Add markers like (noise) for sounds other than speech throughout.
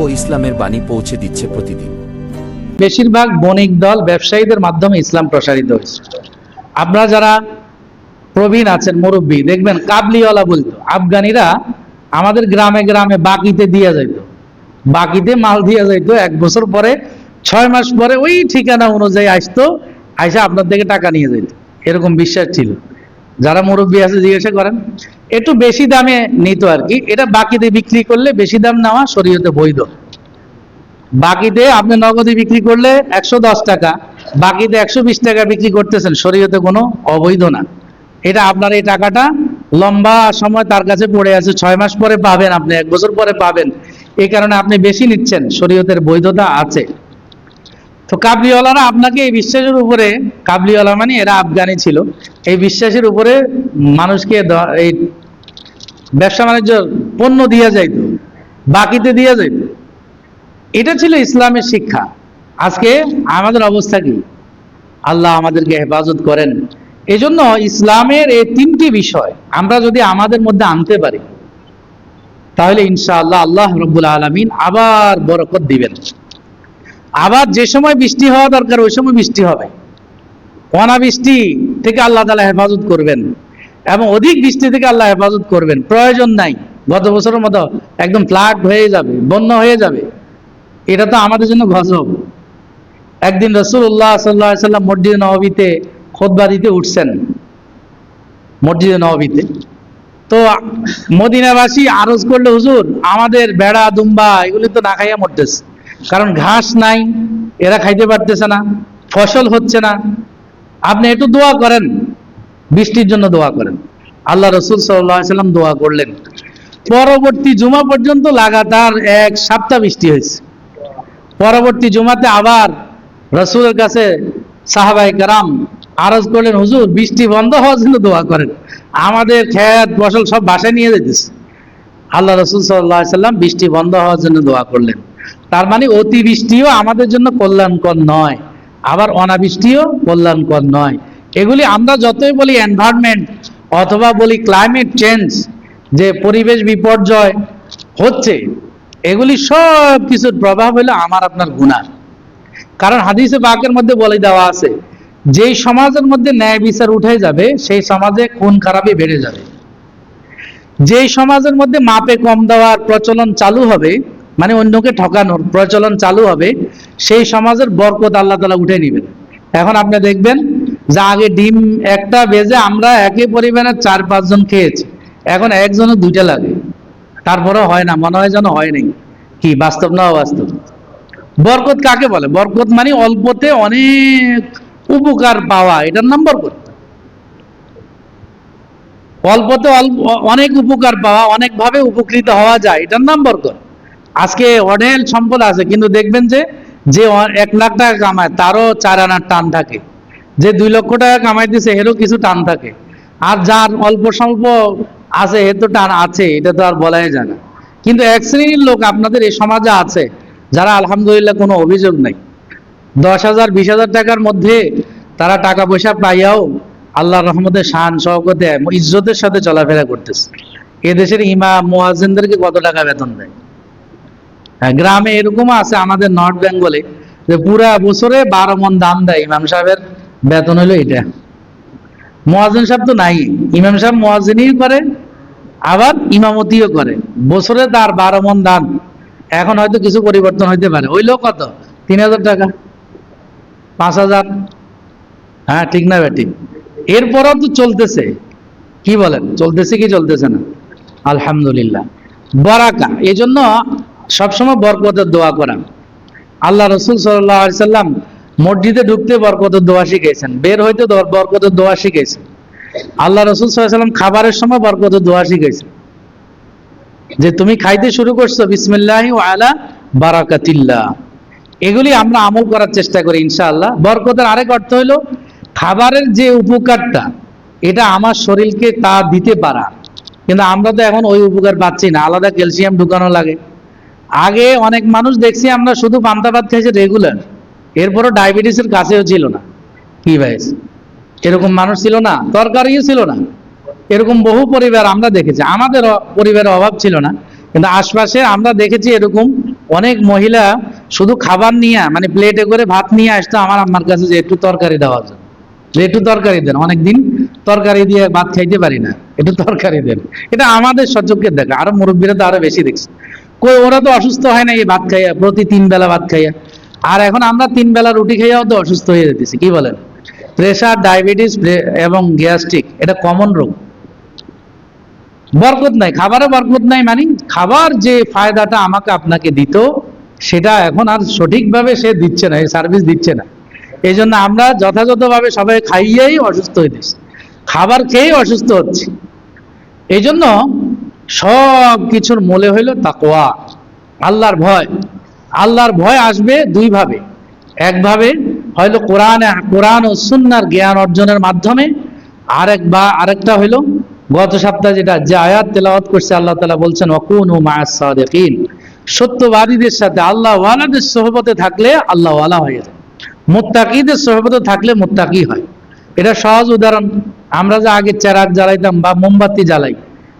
ও ইসলামের বাণী পৌঁছে দিচ্ছে প্রতিদিন। বেশিরভাগ বণিক দল ব্যবসায়ীদের মাধ্যমে ইসলাম প্রসারিত হয়েছে। আপনারা যারা প্রবীণ আছেন, মুরব্বী, দেখবেন কাবলিওয়ালা বলতো, আফগানিরা আমাদের গ্রামে গ্রামে বাকিতে দিয়ে যাইত। বাকিতে মাল দিয়ে যাইত। এক বছর পরে, ছয় মাস পরে ওই ঠিকানা অনুযায়ী আসতো, আইসা আপনার থেকে টাকা নিয়ে যাইত। এরকম বিশ্বাস ছিল। যারা মুরব্বী আছে, জিজ্ঞাসা করেন একটু বেশি দামে নিত আর কি। এটা বাকিতে বিক্রি করলে বেশি দাম নেওয়া শরীয়তে বৈধ। বাকিতে আপনি নগদে বিক্রি করলে একশো দশ টাকা, বাকিতে একশো বিশ টাকা বিক্রি করতেছেন, শরীয়তে কোনো অবৈধ না। এটা আপনার এই টাকাটা লম্বা সময় তার কাছে পড়ে আছে, ছয় মাস পরে পাবেন আপনি, এক বছর পরে পাবেন। এই কারণে আপনি বেশি নিচ্ছেন, শরীয়তের বৈধতা আছে। তো কাবলিওয়ালারা আপনাকে এই বিশ্বাসের উপরে, কাবলিওয়ালা মানে এরা আফগানি ছিল, এই বিশ্বাসের উপরে মানুষকে এই ব্যবসা বাণিজ্য পণ্য দিয়া যাইতো, বাকিতে দিয়া যাইতো। এটা ছিল ইসলামের শিক্ষা। আজকে আমাদের অবস্থা কি? আল্লাহ আমাদেরকে হেফাজত করেন। এজন্য ইসলামের এই তিনটি বিষয় আমরা যদি আমাদের মধ্যে আনতে পারি, তাহলে ইনশাআল্লাহ আল্লাহ রব্বুল আলমিন আবার বরকত দিবেন। আবার যে সময় বৃষ্টি হওয়া দরকার, ওই সময় বৃষ্টি হবে। অনাবৃষ্টি থেকে আল্লাহ তালা হেফাজত করবেন। এবং অধিক বৃষ্টি থেকে আল্লাহ হেফাজত করবেন। প্রয়োজন নাই। গত বছরের মতো একদম ফ্লাড হয়ে যাবে, বন্যা হয়ে যাবে। এটা তো আমাদের জন্য গজব। একদিন রসুল্লাহ সাল্লাহ সাল্লাম মসজিদ নবীতে খোদবা দিতে উঠছেন। মসজিদে নবীতে তো মদিনাবাসী আরজ করলে, হুজুর, আমাদের বেড়া, দুম্বা, এগুলি তো না খাইয়া মরতেছে। কারণ ঘাস নাই, এরা খাইতে পারতেছে না, ফসল হচ্ছে না। আপনি একটু দোয়া করেন। বৃষ্টির জন্য দোয়া করেন। আল্লাহ রসুল সাল্লাম দোয়া করলেন। পরবর্তী জুমা পর্যন্ত লাগাতার এক সপ্তাহ বৃষ্টি হয়েছে। পরবর্তী জুমাতে আবার রসুলের কাছে সাহাবাই কারাম আরজ করলেন, হুজুর, বৃষ্টি বন্ধ হওয়ার জন্য দোয়া করেন। আমাদের খেত, ফসল সব বাসায় নিয়ে যেতেছে। আল্লাহ রসুল সাল্লাহ সাল্লাম বৃষ্টি বন্ধ হওয়ার জন্য দোয়া করলেন। তার মানে অতিবৃষ্টিও আমাদের জন্য কল্যাণকর নয়, আবার অনাবৃষ্টিও কল্যাণকর নয়। এগুলি আমরা যতই বলি এনভায়রনমেন্ট অথবা বলি ক্লাইমেট চেঞ্জ যে পরিবেশ বিপর্যয় হচ্ছে, এগুলি সব কিছুর প্রভাব হলো আমার আপনার গুণার কারণ হাদিসে বাকের মধ্যে বলে দেওয়া আছে, যেই সমাজের মধ্যে ন্যায় বিচার উঠে যাবে, সেই সমাজে খুন খারাপই বেড়ে যাবে। যেই সমাজের মধ্যে মাপে কম দেওয়ার প্রচলন চালু হবে মানে অন্যকে ঠকানোর প্রচলন চালু হবে, সেই সমাজের বরকত আল্লাহ তালা উঠে নেবেন। এখন আপনি দেখবেন যে আগে ডিম একটা বেজে আমরা একই পরিমাণে চার পাঁচজন খেয়েছি। এখন একজনের দুইটা লাগে। তারপরেও হয় না, মনে হয় যেন হয় নাই। কি, বাস্তব না অবাস্তব? বরকত কাকে বলে? বরকত মানে অল্পতে অনেক উপকার পাওয়া। এটার নাম বরকত। অল্পতে অল্প, অনেক উপকার পাওয়া, অনেকভাবে উপকৃত হওয়া যায়। এটার নাম বরকত। আজকে অনেক সম্পদ আছে, কিন্তু দেখবেন যে যে এক লাখ টাকা কামায়, তারও চার আনার টান থাকে। যে দুই লক্ষ টাকা কামাইতেছে এরও কিছু টান থাকে। আর যার অল্প স্বল্প আছে এর তো টান আছে এটা তো আর বলাই যায় না। কিন্তু এক শ্রেণির লোক আপনাদের এই সমাজে আছে যারা আলহামদুলিল্লাহ কোনো অভিযোগ নাই। দশ হাজার বিশ হাজার টাকার মধ্যে তারা টাকা পয়সা পাইয়াও আল্লাহ রহমতের শান শওকতে ইজ্জতের সাথে চলাফেরা করতেছে। এ দেশের ইমাম মুয়াজ্জিনদেরকে কত টাকা বেতন দেয়? হ্যাঁ, গ্রামে এরকমও আছে আমাদের নর্থ বেঙ্গলে যে পুরা বছরে বারো মন দাম দেয় ইমাম সাহেবের। বেতন হলো এটা। মুয়াজ্জিন সাহেব তো নাই। ইমাম সাহেব মুয়াজ্জিনই করে, আবার ইমামতিও করে। বছরে তার বারো মন দাম এখন হয়তো কিছু পরিবর্তন হইতে পারে। হইলেও কত? তিন হাজার টাকা। পাঁচ হাজার। হ্যাঁ ঠিক না ব্যাটি এরপরও তো চলতেছে। কি বলেন? চলতেছে কি চলতেছে না? আলহামদুলিল্লাহ। বরাকা। এই জন্য সবসময় বরকতের দোয়া করা। আল্লাহ রসুল সাল্লাহ সাল্লাম মসজিদে ঢুকতে বরকতের দোয়া শিখেছেন বের হইতে বরকতের দোয়া শিখেছেন আল্লাহ রসুল সাল্লাম খাবারের সময় বরকতের দোয়া শিখেছেন যে তুমি খাইতে শুরু করছ, বিসমিল্লাহ আলা বারাকাতিল্লাহ। এগুলি আমরা আমল করার চেষ্টা করি, ইনশাআল্লাহ। বরকতের আরেক অর্থ হলো, খাবারের যে উপকারটা, এটা আমার শরীরকে তা দিতে পারা। কিন্তু আমরা তো এখন ওই উপকার পাচ্ছি না, আলাদা ক্যালসিয়াম ঢুকানো লাগে। আগে অনেক মানুষ দেখছি, আমরা শুধু পান্তা ভাত খাইছি, রেগুলার। এরপরও ডায়াবেটিসের কাছেও ছিল না। কি ভাই এরকম মানুষ ছিল না, তরকারিও ছিল না। এরকম বহু পরিবার আমরা দেখেছি। আমাদের পরিবারের অভাব ছিল না, কিন্তু আশপাশে আমরা দেখেছি এরকম অনেক মহিলা শুধু খাবার নিয়ে মানে প্লেটে করে ভাত নিয়ে আসতো আমার আম্মার কাছে যে একটু তরকারি দেওয়া জন্য। যে একটু তরকারি দেন, অনেকদিন তরকারি দিয়ে ভাত খাইতে পারি না, একটু তরকারি দেন। এটা আমাদের সচক্ষে দেখা, আরও মুরব্বীরা তো আরও বেশি দেখছে। কই, ওরা তো অসুস্থ হয় না এই ভাত খাইয়া, প্রতি তিন বেলা ভাত খাইয়া। আর এখন আমরা তিন বেলা রুটি খাইয়াও তো অসুস্থ হয়ে যেতেছি, কি বলেন? প্রেশার ডায়াবেটিস এবং গ্যাস্ট্রিক এটা কমন রোগ। বরকত নাই, খাবারে বরকত নাই মানে খাবার যে ফায়দাটা আমাকে আপনাকে দিত, সেটা এখন আর সঠিকভাবে সে দিচ্ছে না, এই সার্ভিস দিচ্ছে না। এই জন্য আমরা যথাযথভাবে সবাই খাইয়েই অসুস্থ হইতেছি খাবার খেয়েই অসুস্থ হচ্ছে। এই জন্য সব কিছুর মূলে হইল তাকোয়া আল্লাহর ভয়। আল্লাহর ভয় আসবে দুইভাবে। একভাবে হয়তো কোরআনে, কোরআন ও সুন্নার জ্ঞান অর্জনের মাধ্যমে আরেক বা আরেকটা হইল গত সপ্তাহে যেটা, যে আয়াত তেলাওয়াত করছে, আল্লাহ তালা বলছেন অকুন ও মায়াসাদিন সত্যবাদীদের সাথে আল্লাহ ওয়ালাদের সহবতে থাকলে আল্লাহ ওয়ালা হয়ে যায়। মুত্তাকিদের সহবতে থাকলে মুত্তাকি হয়। এটা সহজ উদাহরণ। আমরা যে আগে চেরাগ জ্বালাইতাম বা মোমবাতি জ্বালাই,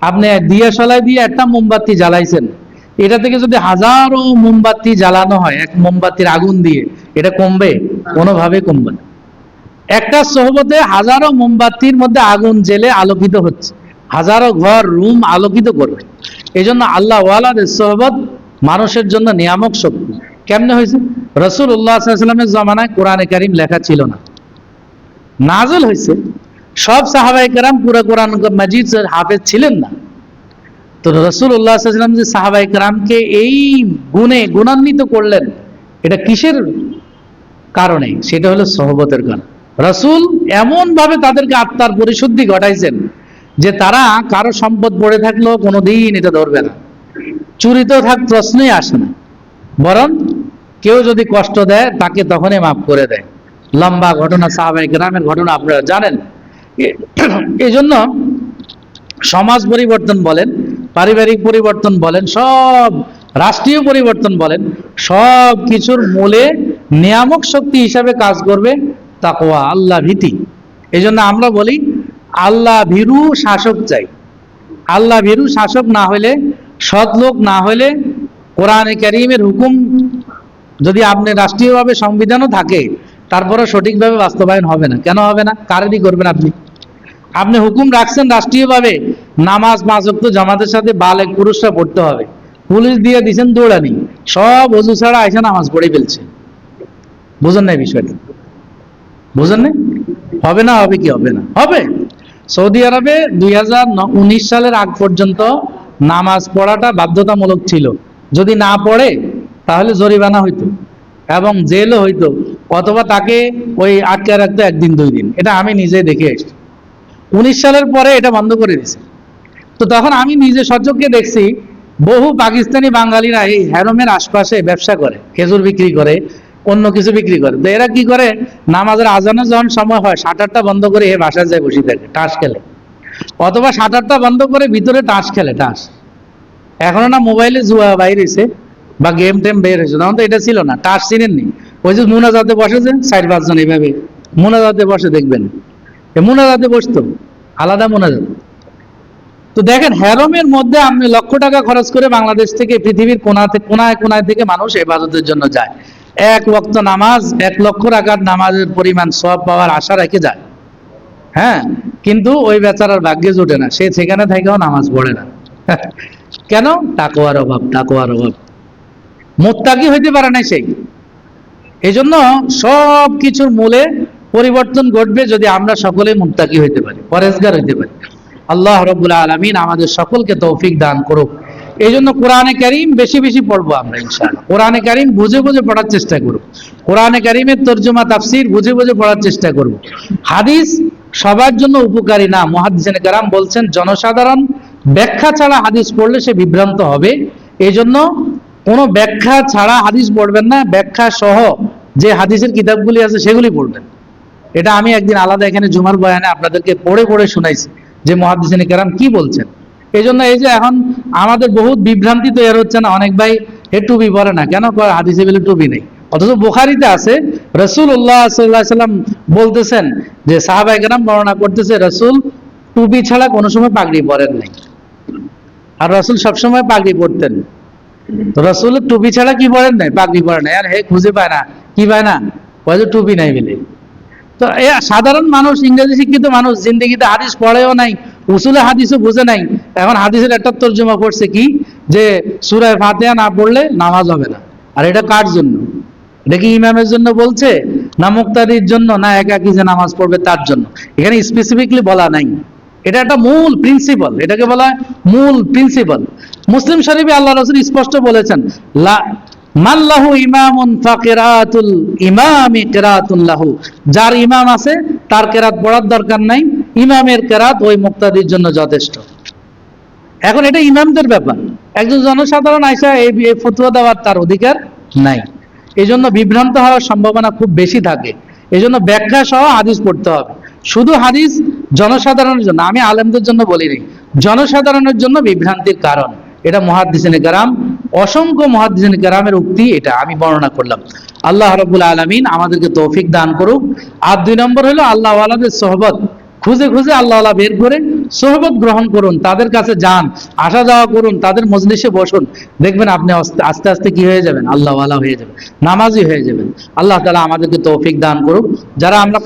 আপনি দিয়া সলাই দিয়ে একটা মোমবাতি জ্বালাইছেন এটা থেকে যদি হাজারো মোমবাতি জ্বালানো হয়, এক মোমবাতির আগুন দিয়ে, এটা কমবে? কোনোভাবে কমবে না। একটা সহবতে হাজারো মোমবাতির মধ্যে আগুন জেলে আলোকিত হচ্ছে। হাজারো ঘর, রুম আলোকিত করবে। এই জন্য আল্লাহ সহবত মানুষের জন্য নিয়ামক শক্তি। কেমনে হয়েছে? রসুল উল্লাহামের জমানায় কোরআনে কারিম লেখা ছিল না। নাজল হয়েছে। সব সাহাবাই কারাম পুরো কোরআন মাজিদ হাফেজ ছিলেন না। তো রসুল উল্লাহাম যে সাহাবাই কারামকে এই গুণে গুণান্বিত করলেন, এটা কিসের কারণে? সেটা হলো সহবতের কারণ রসুল এমন ভাবে তাদেরকে আত্মার পরিশুদ্ধি ঘটাইছেন যে তারা কারও সম্পদ পড়ে থাকলেও কোনোদিন এটা ধরবে না। চুরিতেও থাক, প্রশ্নই আসে না। বরং কেউ যদি কষ্ট দেয়, তাকে তখনই মাফ করে দেয়। লম্বা ঘটনা সাহাবাই গ্রামের ঘটনা আপনারা জানেন। এই জন্য সমাজ পরিবর্তন বলেন পারিবারিক পরিবর্তন বলেন, সব রাষ্ট্রীয় পরিবর্তন বলেন, সব কিছুর মূলে নিয়ামক শক্তি হিসাবে কাজ করবে তাকওয়া, আল্লাহ ভীতি। এই জন্য আমরা বলি, আল্লাহ ভীরু শাসক চাই। আল্লাহ ভীরু শাসক না হলে সৎ লোক না হলে কোরআনে কারিমের হুকুম যদি আপনি রাষ্ট্রীয়ভাবে সংবিধানও থাকে তারপরে সঠিকভাবে বাস্তবায়ন হবে না। কেন হবে না? কারেরই করবেন আপনি। আপনি হুকুম রাখছেন রাষ্ট্রীয়ভাবে, নামাজ পাঁচ জামাতের সাথে বালেক পুরুষরা পড়তে হবে। পুলিশ দিয়ে দিচ্ছেন দৌড়ানি। সব অজু ছাড়া এসে নামাজ পড়ে ফেলছে। বুঝেন নাই বিষয়টা? বুঝেন নাই? হবে না, হবে কি হবে না? হবে। সৌদি আরবে দুই হাজার উনিশ সালের আগ পর্যন্ত নামাজ পড়াটা বাধ্যতামূলক ছিল। যদি না পড়ে, তাহলে জরিমানা হইতো এবং জেলও হইতো, অথবা তাকে ওই আটকে রাখতো একদিন, দুই দিন। এটা আমি নিজে দেখে এসেছি উনিশ সালের পরে এটা বন্ধ করে দিছে তো তখন আমি নিজে সচক্ষে দেখছি, বহু পাকিস্তানি বাঙালিরা এই হ্যারোমের আশপাশে ব্যবসা করে, খেজুর বিক্রি করে, অন্য কিছু বিক্রি করে। তো এরা কি করে? নামাজের আজানের যখন সময় হয় শাটারটা বন্ধ করে এ বাসায় যায় বসে থাকে টাস খেলে। অথবা শাটারটা বন্ধ করে ভিতরে টাস খেলে টাস এখনও না মোবাইলে জুয়া বাইর হয়েছে বা গেম টেম বের হয়েছে তখন তো এটা ছিল না টাস চিনেননি। ওই যে মুনাজাতে বসে যে, চার পাঁচজন এইভাবে মুনাজাতে বসে দেখবেন। মুনাজাতে বসতো, আলাদা মুনাজাত। তো দেখেন হ্যারমের মধ্যে আপনি লক্ষ টাকা খরচ করে বাংলাদেশ থেকে পৃথিবীর কোনাতে কোনায় কোনায় থেকে মানুষ এবাদতের জন্য যায়। এক ওয়াক্ত নামাজ, এক লক্ষ টাকার নামাজের পরিমাণ সব পাওয়ার আশা রেখে যায়। হ্যাঁ কিন্তু ওই বেচারার ভাগ্যে জোটে না, সে সেখানে থেকেও নামাজ পড়ে না। (laughs) কেন? টাকোয়ার অভাব টাকোয়ার অভাব। মোত্তাকি হইতে পারে না সেই এই জন্য সব কিছুর মূলে পরিবর্তন ঘটবে যদি আমরা সকলে মুত্তাকি হইতে পারি, পরেজগার হইতে পারি। আল্লাহ রব্বুল আলমিন আমাদের সকলকে তৌফিক দান করুক। এই জন্য কোরআনে কারিম বেশি বেশি পড়ব আমরা, ইনশাআল্লাহ। কোরআনে কারিম বুঝে বুঝে পড়ার চেষ্টা করব কোরআনে কারিমের তর্জমা, তাফসির বুঝে বুঝে পড়ার চেষ্টা করব হাদিস সবার জন্য উপকারী না। মহাদিসেন কারাম বলছেন, জনসাধারণ ব্যাখ্যা ছাড়া হাদিস পড়লে সে বিভ্রান্ত হবে। এই জন্য কোনো ব্যাখ্যা ছাড়া হাদিস পড়বেন না। ব্যাখ্যা সহ যে হাদিসের কিতাবগুলি আছে সেগুলি পড়বেন। এটা আমি একদিন আলাদা এখানে জুমার বয়ানে আপনাদেরকে পড়ে পড়ে শুনাইছি যে মহাদিসিন কেরাম কি বলছেন। এই জন্য এই যে এখন আমাদের বহুত বিভ্রান্তি তৈরি হচ্ছে না, অনেক ভাই হে টুপি পরে না। কেন হাদিসে বলে টুপি নেই? অথচ বোখারিতে আছে রসুল উল্লাহ সাল্লাম বলতেছেন যে সাহাবাই কেরাম বর্ণনা করতেছে, রসুল টুপি ছাড়া কোনো সময় পাগড়ি পরেন নাই। আর রসুল সবসময় পাগড়ি পরতেন। রসুল টুপি ছাড়া কি পরেন নাই? পাগড়ি পরে নাই। আর হে খুঁজে পায় না। কি পায় না? টুপি নাই বলে। তো এ সাধারণ মানুষ, ইংরেজি শিক্ষিত মানুষ, জিন্দগিতে হাদিস পড়েও নাই, উসুলে হাদিসও বুঝে নাই। এখন হাদিসের একটা তর্জমা করছে কি? যে সুরায় ফাতেহা না পড়লে নামাজ হবে না। আর এটা কার জন্য? এটা কি ইমামের জন্য বলছে? না মুক্তাদির জন্য? না একা একাকি যে নামাজ পড়বে তার জন্য? এখানে স্পেসিফিকলি বলা নাই। এটা একটা মূল প্রিন্সিপাল এটাকে বলা হয় মূল প্রিন্সিপাল মুসলিম শরীফে আল্লাহ রসুল স্পষ্ট বলেছেন, লা মাল্লাহু ইমামুন ফাকিরাতুল ইমামি কিরাতুন লাহু। যার ইমাম আছে, তার কেরাত পড়ার দরকার নাই, ইমামের কেরাত ওই মুক্তাদির জন্য যথেষ্ট। এখন এটা ইমামদের ব্যাপার। একজন জনসাধারণ আইসা এই ফতুয়া দেওয়ার তার অধিকার নাই। এই জন্য বিভ্রান্ত হওয়ার সম্ভাবনা খুব বেশি থাকে। এই জন্য ব্যাখ্যা সহ হাদিস পড়তে হবে। শুধু হাদিস জনসাধারণের জন্য, আমি আলেমদের জন্য বলিনি, জনসাধারণের জন্য বিভ্রান্তির কারণ। এটা মহাদ্দিসিনে কারাম অসংখ্য মহাদ্দিসিনে কারামের উক্তি এটা, আমি বর্ণনা করলাম। আল্লাহ রবুল আলমিন আমাদেরকে তৌফিক দান করুক। আর দুই নম্বর হলো আল্লাহ আলাদের সোহবত। খুঁজে খুঁজে আল্লাহ আল্লাহ বের করে সোহবত গ্রহণ করুন, তাদের কাছে যান, আসা যাওয়া করুন, তাদের মজলিসে বসুন। দেখবেন আপনি আস্তে আস্তে কি হয়ে যাবেন? আল্লাহ আল্লাহ হয়ে যাবেন, নামাজি হয়ে যাবেন। আল্লাহ তালা আমাদেরকে তৌফিক দান করুক। যারা আমরা